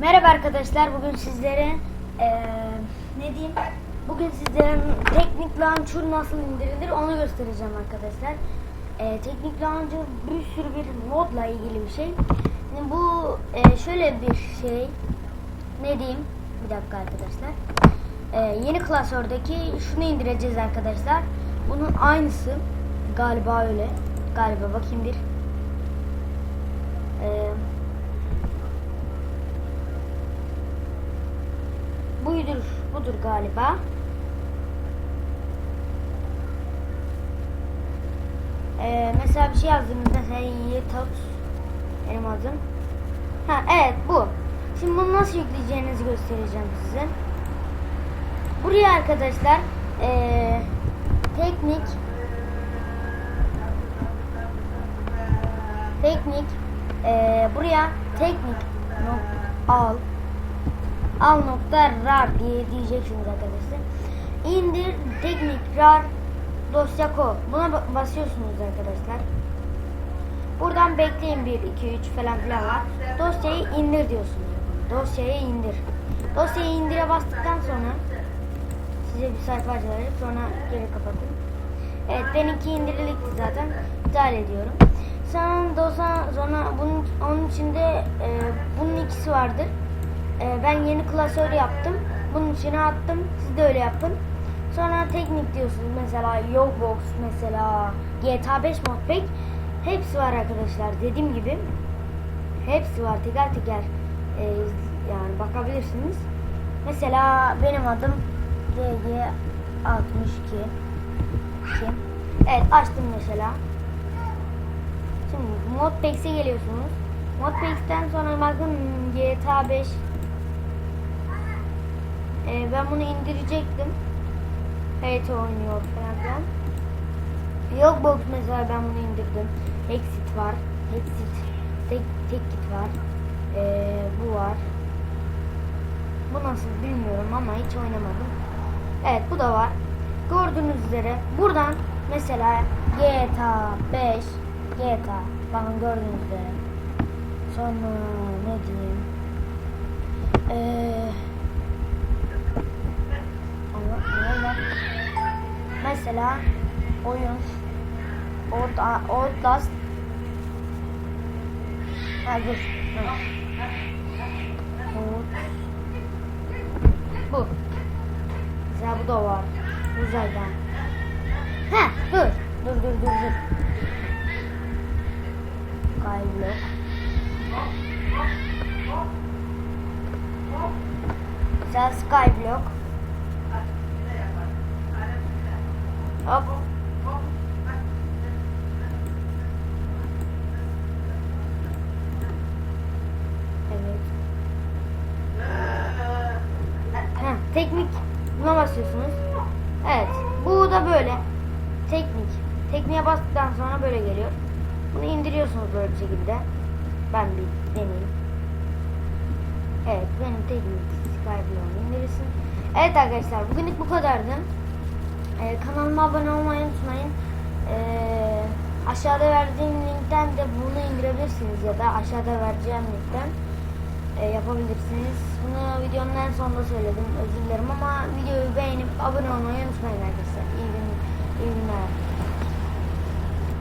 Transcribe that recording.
Merhaba arkadaşlar. Bugün sizlere eee, ne diyeyim? Bugün sizlere teknik launcher nasıl indirilir onu göstereceğim arkadaşlar. Eee, teknik launcher bir sürü bir modla ilgili bir şey. Şimdi bu eee, şöyle bir şey. Ne diyeyim? Bir dakika arkadaşlar. Eee, yeni klasördeki şunu indireceğiz arkadaşlar. Bunun aynısı galiba öyle. Galiba bakayım bir. Eee buydur, budur galiba. Ee, mesela bir şey yazdığımızda Heyyetot benim adım. Ha evet bu. Şimdi bunu nasıl yükleyeceğinizi göstereceğim size. Buraya arkadaşlar ee, teknik teknik ee, buraya teknik al al nokta rar diye diyeceksiniz arkadaşlar. İndir teknik rar dosya ko. Buna ba- basıyorsunuz arkadaşlar. Buradan bekleyin 1, 2, 3 falan filan var. Dosyayı indir diyorsunuz. Dosyayı indir. Dosyayı indire bastıktan sonra size bir sayfa açılacak sonra geri kapatın. Evet benimki indirildi zaten. İptal ediyorum. Sonra dosya sonra bunun onun içinde e, bunun ikisi vardır. E, ben yeni klasör yaptım. Bunun içine attım. Siz de öyle yapın. Sonra teknik diyorsunuz. Mesela Yogbox mesela GTA 5 modpack hepsi var arkadaşlar. Dediğim gibi hepsi var teker teker e, yani bakabilirsiniz. Mesela benim adım DG62 Kim? Evet açtım mesela. Şimdi Modpacks'e geliyorsunuz. Modpacks'ten sonra bakın GTA 5 ee, ben bunu indirecektim. Evet oynuyor falan filan. Yogbox mesela ben bunu indirdim. Exit var. Exit. Tek, tek git var. Ee, bu var. Bu nasıl bilmiyorum ama hiç oynamadım. Evet bu da var. Gördüğünüz üzere buradan mesela GTA 5 GTA bakın gördüğünüz üzere. Sonra ne diyeyim? Eee Mesela oyun Outlast Ha dur. Ha. Bu. Mesela bu da var. Uzaydan. Ha dur. Dur dur dur dur. Skyblock. Mesela Skyblock. Hop. Teknik buna basıyorsunuz. Evet. Bu da böyle. Teknik. Tekniğe bastıktan sonra böyle geliyor. Bunu indiriyorsunuz böyle bir şekilde. Ben bir deneyeyim. Evet benim teknik Skyblock'u indirirsin. Evet arkadaşlar bugünlük bu kadardı. Ee, kanalıma abone olmayı unutmayın. Ee, aşağıda verdiğim linkten de bunu indirebilirsiniz ya da aşağıda vereceğim linkten e, yapabilirsiniz. Bunu videonun en sonunda söyledim. Özür dilerim ama videoyu beğenip abone olmayı unutmayın arkadaşlar. İyi, gün, iyi günler.